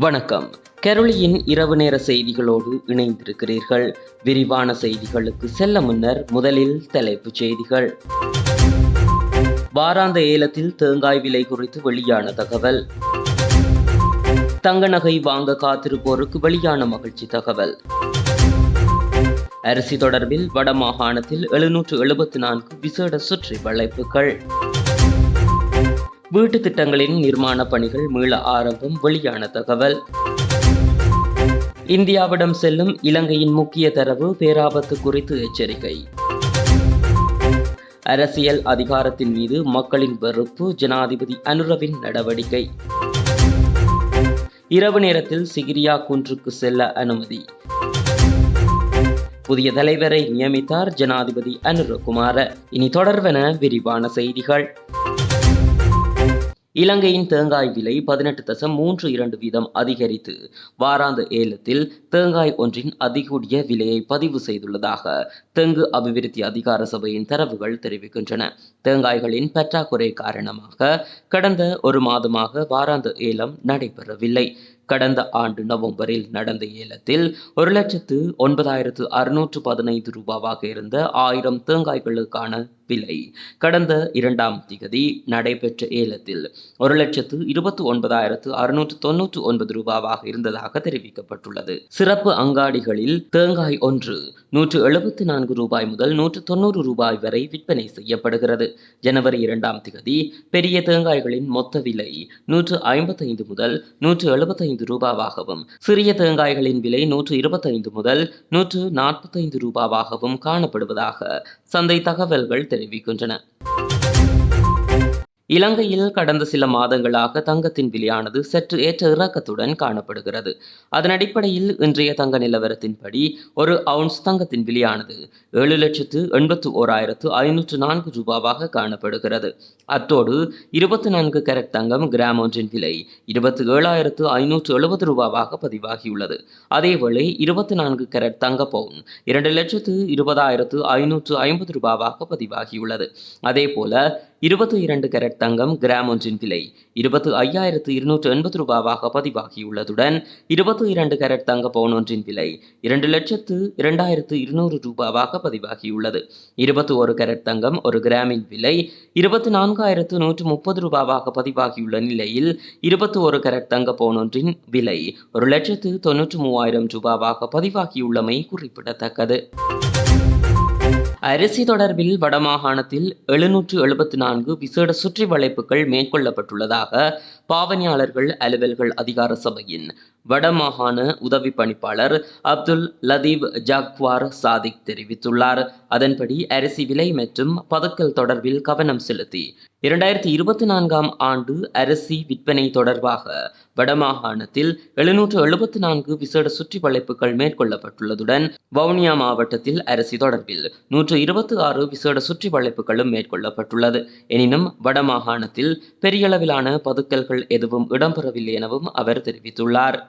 வணக்கம். கெரளியின் இரவு நேர செய்திகளோடு இணைந்திருக்கிறீர்கள். விரிவான செய்திகளுக்கு செல்ல முன்னர் முதலில் தலைப்புச் செய்திகள். வாராந்த ஏலத்தில் தேங்காய் விலை குறித்து வெளியான தகவல். தங்க நகை வாங்க காத்திருப்போருக்கு வெளியான மகிழ்ச்சி தகவல். அரிசி தொடர்பில் வடமாகாணத்தில் எழுநூற்று எழுபத்தி நான்கு விசேட சுற்றி வளைப்புகள். வீட்டு திட்டங்களின் நிர்மாண பணிகள் மீள ஆரம்பம் வெளியான தகவல். இந்தியாவிடம் செல்லும் இலங்கையின் முக்கிய தரவு பேராபத்து குறித்து எச்சரிக்கை. அரசியல் அதிகாரத்தின் மீது மக்களின் வெறுப்பு ஜனாதிபதி அனுரவின் நடவடிக்கை. இரவு நேரத்தில் சிகிரியா குன்றுக்கு செல்ல அனுமதி. புதிய தலைவரை நியமித்தார் ஜனாதிபதி அனுரகுமார. இனி தொடர்வென விரிவான செய்திகள். இலங்கையின் தேங்காய் விலை பதினெட்டு தசம் மூன்று இரண்டு வீதம் அதிகரித்து வாராந்த ஏலத்தில் தேங்காய் ஒன்றின் அதிகூடிய விலையை பதிவு செய்துள்ளதாக தெங்கு அபிவிருத்தி அதிகார சபையின் தரவுகள் தெரிவிக்கின்றன. தேங்காய்களின் பற்றாக்குறை காரணமாக கடந்த ஒரு மாதமாக வாராந்த ஏலம் நடைபெறவில்லை. கடந்த ஆண்டு நவம்பரில் நடந்த ஏலத்தில் ஒரு லட்சத்து ஒன்பதாயிரத்து அறுநூற்று பதினைந்து ரூபாவாக இருந்த ஆயிரம் தேங்காய்களுக்கான விலை கடந்த இரண்டாம் திகதி நடைபெற்ற ஏலத்தில் ஒரு லட்சத்து இருபத்தி ஒன்பதாயிரத்து அறுநூற்று தொன்னூற்று ஒன்பது ரூபாவாக இருந்ததாக தெரிவிக்கப்பட்டுள்ளது. சிறப்பு அங்காடிகளில் தேங்காய் ஒன்று நூற்று எழுபத்தி நான்கு ரூபாய் முதல் நூற்று தொண்ணூறு ரூபாய் வரை விற்பனை செய்யப்படுகிறது. ஜனவரி இரண்டாம் திகதி பெரிய தேங்காய்களின் மொத்த விலை நூற்று ஐம்பத்தைந்து முதல் நூற்று எழுபத்தைந்து ரூபாவாகவும் சிறிய தேங்காய்களின் விலை நூற்று இருபத்தைந்து முதல் நூற்று நாற்பத்தைந்து ரூபாவாகவும் காணப்படுவதாக சந்தை தகவல்கள் தெரிவிக்கின்றன. இலங்கையில் கடந்த சில மாதங்களாக தங்கத்தின் விலையானது சற்று ஏற்ற இறக்கத்துடன் காணப்படுகிறது. அதன் அடிப்படையில் இன்றைய தங்க நிலவரத்தின்படி ஒரு அவுன்ஸ் தங்கத்தின் விலையானது ஏழு லட்சத்து எண்பத்து ஓராயிரத்து ஐநூற்று நான்கு ரூபாவாக காணப்படுகிறது. அத்தோடு இருபத்தி நான்கு கேரட் தங்கம் கிராம் ஒன்றின் விலை இருபத்தி ஏழாயிரத்து ஐநூற்று எழுபது ரூபாவாக பதிவாகியுள்ளது. அதேவேளை இருபத்தி நான்கு கேரட் தங்க பவுன் இரண்டு லட்சத்து இருபதாயிரத்து ஐநூற்று ஐம்பது ரூபாவாக பதிவாகியுள்ளது. அதே போல இருபத்தி இரண்டு கேரட் தங்கம் கிராம் ஒன்றின் விலை இருபத்து ஐயாயிரத்து இருநூற்று எண்பது ரூபாவாக பதிவாகியுள்ளதுடன் இருபத்தி இரண்டு கேரட் தங்க பவுன் ஒன்றின் விலை இரண்டு லட்சத்து இரண்டாயிரத்து இருநூறு ரூபாவாக பதிவாகியுள்ளது. இருபத்தி ஒரு கேரட் தங்கம் ஒரு கிராமின் விலை இருபத்தி நான்காயிரத்து நூற்று முப்பது ரூபாவாக பதிவாகியுள்ள நிலையில் இருபத்தி ஒரு கேரட் தங்க பவுன் ஒன்றின் விலை ஒரு லட்சத்து தொன்னூற்று மூவாயிரம் ரூபாவாக பதிவாகியுள்ளமை குறிப்பிடத்தக்கது. அரிசி தொடர்பில் வடமாகாணத்தில் எழுநூற்று எழுபத்தி நான்கு விசேட சுற்றி வளைப்புகள் மேற்கொள்ளப்பட்டுள்ளதாக பாவனையாளர்கள் அலுவல்கள் அதிகார சபையின் வடமாகாண உதவி பணிப்பாளர் அப்துல் லதீப் ஜாக்வார் சாதிக் தெரிவித்துள்ளார். அதன்படி அரிசி விலை மற்றும் பதுக்கல் தொடர்பில் கவனம் செலுத்தி இரண்டாயிரத்தி இருபத்தி நான்காம் ஆண்டு அரிசி விற்பனை தொடர்பாக வடமாகாணத்தில் எழுநூற்று எழுபத்தி நான்கு விசேட சுற்றி வளைப்புகள் மேற்கொள்ளப்பட்டுள்ளதுடன் வவுனியா மாவட்டத்தில் அரிசி தொடர்பில் நூற்று இருபத்தி ஆறு விசேட சுற்றி வளைப்புகளும் மேற்கொள்ளப்பட்டுள்ளது. எனினும் வடமாகாணத்தில் பெரியளவிலான பதுக்கல்கள் எதுவும் இடம்பெறவில்லை எனவும் அவர் தெரிவித்துள்ளார்.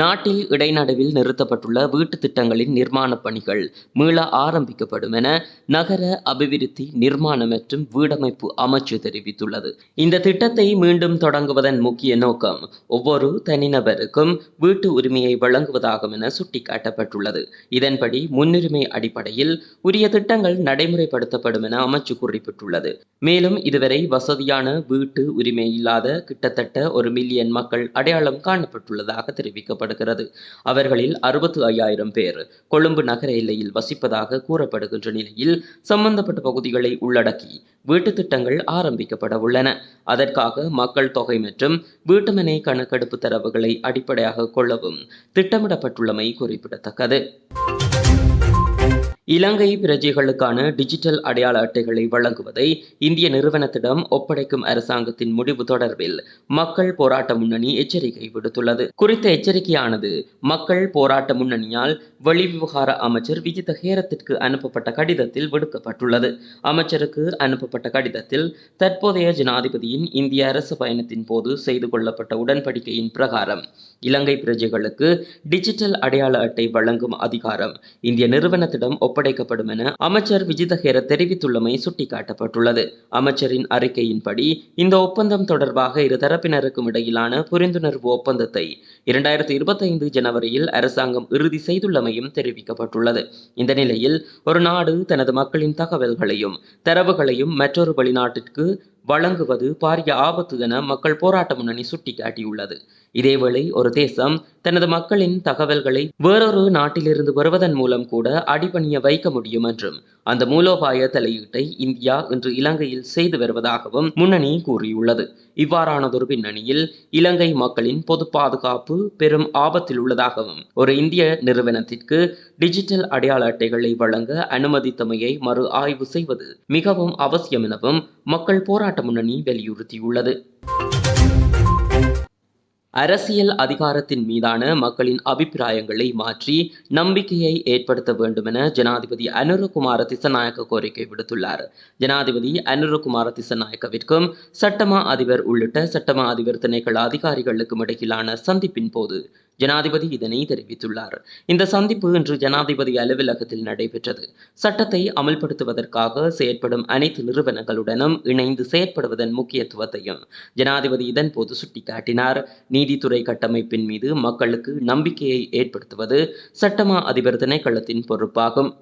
நாட்டில் இடைநடுவில் நிறுத்தப்பட்டுள்ள வீட்டு திட்டங்களின் நிர்மாணப் பணிகள் மீள ஆரம்பிக்கப்படும் என நகர அபிவிருத்தி நிர்மாணம் மற்றும் வீடமைப்பு அமைச்சு தெரிவித்துள்ளது. இந்த திட்டத்தை மீண்டும் தொடங்குவதன் முக்கிய நோக்கம் ஒவ்வொரு தனிநபருக்கும் வீட்டு உரிமையை வழங்குவதாகும் என சுட்டிக்காட்டப்பட்டுள்ளது. இதன்படி முன்னுரிமை அடிப்படையில் உரிய திட்டங்கள் நடைமுறைப்படுத்தப்படும் என அமைச்சு குறிப்பிட்டுள்ளது. மேலும் இதுவரை வசதியான வீட்டு உரிமை இல்லாத கிட்டத்தட்ட ஒரு மில்லியன் மக்கள் அடையாளம் காணப்பட்டுள்ளதாக தெரிவிக்கப்பட்டது கூறப்படுகிறது அவர்களில் அறுபத்து ஐயாயிரம் பேர் கொழும்பு நகர எல்லையில் வசிப்பதாக கூறப்படுகின்ற நிலையில் சம்பந்தப்பட்ட பகுதிகளை உள்ளடக்கி வீட்டு திட்டங்கள் ஆரம்பிக்கப்பட உள்ளன. அதற்காக மக்கள் தொகை மற்றும் வீட்டுமனை கணக்கெடுப்பு தரவுகளை அடிப்படையாக கொள்ளவும் திட்டமிடப்பட்டுள்ளமை குறிப்பிடத்தக்கது. இலங்கை பிரஜைகளுக்கான டிஜிட்டல் அடையாள அட்டைகளை வழங்குவதை இந்திய நிறுவனத்திடம் ஒப்படைக்கும் அரசாங்கத்தின் முடிவு தொடர்பில் மக்கள் போராட்ட முன்னணி எச்சரிக்கை விடுத்துள்ளது. குறித்த எச்சரிக்கையானது மக்கள் போராட்ட முன்னணியால் வெளிவிவகார அமைச்சர் விஜித ஹேரத்திற்கு அனுப்பப்பட்ட கடிதத்தில் விடுக்கப்பட்டுள்ளது. அமைச்சருக்கு அனுப்பப்பட்ட கடிதத்தில் தற்போதைய ஜனாதிபதியின் இந்திய அரசு பயணத்தின் போது செய்து கொள்ளப்பட்ட உடன்படிக்கையின் பிரகாரம் இலங்கை பிரஜைகளுக்கு டிஜிட்டல் அடையாள அட்டை வழங்கும் அதிகாரம் இந்திய நிறுவனத்திடம் ஒப்படைக்கப்படும் என அமைச்சர் விஜிதஹேர தெரிவித்துள்ளமை சுட்டிக்காட்டப்பட்டுள்ளது. அமைச்சரின் அறிக்கையின்படி இந்த ஒப்பந்தம் தொடர்பாக இரு தரப்பினருக்கும் இடையிலான புரிந்துணர்வு ஒப்பந்தத்தை இரண்டாயிரத்தி இருபத்தைந்து ஜனவரியில் அரசாங்கம் இறுதி செய்துள்ளமையும் தெரிவிக்கப்பட்டுள்ளது. இந்த நிலையில் ஒரு நாடு தனது மக்களின் தகவல்களையும் தரவுகளையும் மற்றொரு வெளிநாட்டிற்கு வழங்குவது பாரிய ஆபத்து என மக்கள் போராட்ட முன்னணி சுட்டிக்காட்டியுள்ளது. இதேவேளை ஒரு தேசம் தனது மக்களின் தகவல்களை வேறொரு நாட்டிலிருந்து வருவதன் மூலம் கூட அடிபணிய வைக்க முடியும் என்றும் அந்த மூலோபாய தலையீட்டை இந்தியா இன்று இலங்கையில் செய்து வருவதாகவும் முன்னணி கூறியுள்ளது. இவ்வாறானதொரு பின்னணியில் இலங்கை மக்களின் பொது பாதுகாப்பு பெரும் ஆபத்தில் உள்ளதாகவும் ஒரு இந்திய நிறுவனத்திற்கு டிஜிட்டல் அடையாள அட்டைகளை வழங்க அனுமதித்தமையை மறு ஆய்வு செய்வது மிகவும் அவசியம் எனவும் மக்கள் போராட்ட முன்னணி வலியுறுத்தியுள்ளது. அரசியல் அதிகாரத்தின் மீதான மக்களின் அபிப்பிராயங்களை மாற்றி நம்பிக்கையை ஏற்படுத்த வேண்டும் என ஜனாதிபதி அனுரகுமார திசநாயக்க கோரிக்கை விடுத்துள்ளார். ஜனாதிபதி அனுரகுமார திசநாயக்கவிற்கும் சட்டமா அதிபர் உள்ளிட்ட சட்டமா அதிபர் திணைக்கள அதிகாரிகளுக்கும் இடையிலான சந்திப்பின் போது ஜனாதிபதி இதனை தெரிவித்துள்ளார். இந்த சந்திப்பு இன்று ஜனாதிபதி அலுவலகத்தில் நடைபெற்றது. சட்டத்தை அமல்படுத்துவதற்காக செயற்படும் அனைத்து நிறுவனங்களுடனும் இணைந்து செயற்படுவதன் முக்கியத்துவத்தையும் ஜனாதிபதி இதன்போது சுட்டிக்காட்டினார். நீதித்துறை கட்டமைப்பின் மீது மக்களுக்கு நம்பிக்கையை ஏற்படுத்துவது சட்டமா அதிபர் திணைக்களத்தின் பொறுப்பாகும்.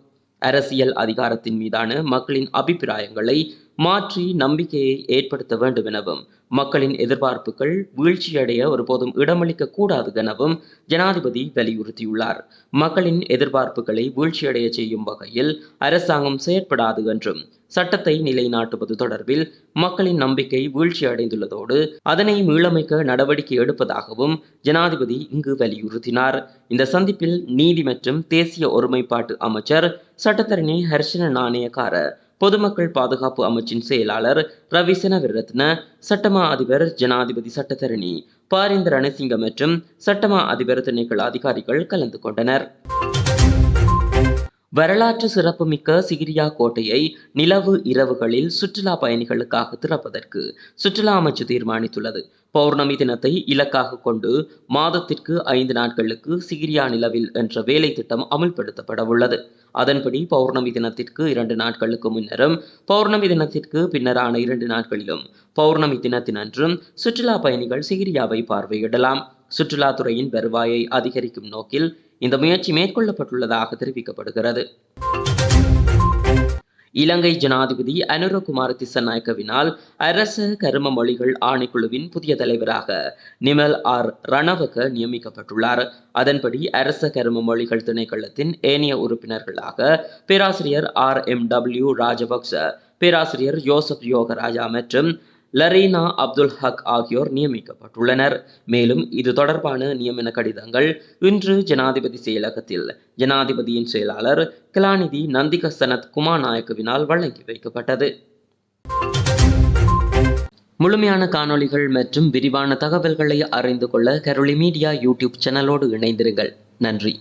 அரசியல் அதிகாரத்தின் மீதான மக்களின் அபிப்பிராயங்களை மாற்றி நம்பிக்கையை ஏற்படுத்த வேண்டும் எனவும் மக்களின் எதிர்பார்ப்புகள் வீழ்ச்சியடைய ஒருபோதும் இடமளிக்க கூடாது எனவும் ஜனாதிபதி வலியுறுத்தியுள்ளார். மக்களின் எதிர்பார்ப்புகளை வீழ்ச்சியடைய செய்யும் வகையில் அரசாங்கம் செயற்படாது என்றும் சட்டத்தை நிலைநாட்டுவது தொடர்பில் மக்களின் நம்பிக்கை வீழ்ச்சி அடைந்துள்ளதோடு அதனை மீளமைக்க நடவடிக்கை எடுப்பதாகவும் ஜனாதிபதி இங்கு வலியுறுத்தினார். இந்த சந்திப்பில் நீதி மற்றும் தேசிய ஒருமைப்பாட்டு அமைச்சர் சட்டத்தரணி ஹர்ஷன நாணயக்கார பொதுமக்கள் பாதுகாப்பு அமைச்சின் செயலாளர் ரவிசன விரத்ன சட்டமா அதிபர் ஜனாதிபதி சட்டத்தரணி பாரிந்தர் ரணசிங்க மற்றும் சட்டமா அதிபர் திணைக்கள அதிகாரிகள் கலந்து கொண்டனர். வரலாற்று சிறப்புமிக்க சிகிரியா கோட்டையை நிலவு இரவுகளில் சுற்றுலா பயணிகளுக்காக திறப்பதற்கு சுற்றுலா அமைச்சு தீர்மானித்துள்ளது. பௌர்ணமி தினத்தை இலக்காக கொண்டு மாதத்திற்கு ஐந்து நாட்களுக்கு சிகிரியா நிலவில் என்ற வேலை திட்டம் அமல்படுத்தப்பட உள்ளது. அதன்படி பௌர்ணமி தினத்திற்கு இரண்டு நாட்களுக்கு முன்னரும் பௌர்ணமி தினத்திற்கு பின்னரான இரண்டு நாட்களிலும் பௌர்ணமி தினத்தினன்றும் சுற்றுலா பயணிகள் சிகிரியாவை பார்வையிடலாம். சுற்றுலாத்துறையின் வருவாயை அதிகரிக்கும் நோக்கில் இந்த முயற்சி மேற்கொள்ளப்பட்டுள்ளதாக தெரிவிக்கப்படுகிறது. இலங்கை ஜனாதிபதி அனுரகுமார் திசநாயக்கவினால் அரச கரும மொழிகள் ஆணைக்குழுவின் புதிய தலைவராக நிமல் ஆர் ரணவக நியமிக்கப்பட்டுள்ளார். அதன்படி அரச கரும மொழிகள் திணைக்களத்தின் ஏனைய உறுப்பினர்களாக பேராசிரியர் ஆர் எம் டபிள்யூ ராஜபக்ச பேராசிரியர் யோசப் யோகராஜா மற்றும் லரீனா அப்துல் ஹக் ஆகியோர் நியமிக்கப்பட்டுள்ளனர். மேலும் இது தொடர்பான நியமன கடிதங்கள் இன்று ஜனாதிபதி செயலகத்தில். ஜனாதிபதியின் செயலாளர் கலாநிதி நந்திக சனத் குமாநாயக்கவினால் வழங்கி வைக்கப்பட்டது. முழுமையான காணொளிகள் மற்றும் விரிவான தகவல்களை அறிந்து கொள்ள கரோலி மீடியா யூடியூப் சேனலோடு இணைந்திருங்கள். நன்றி.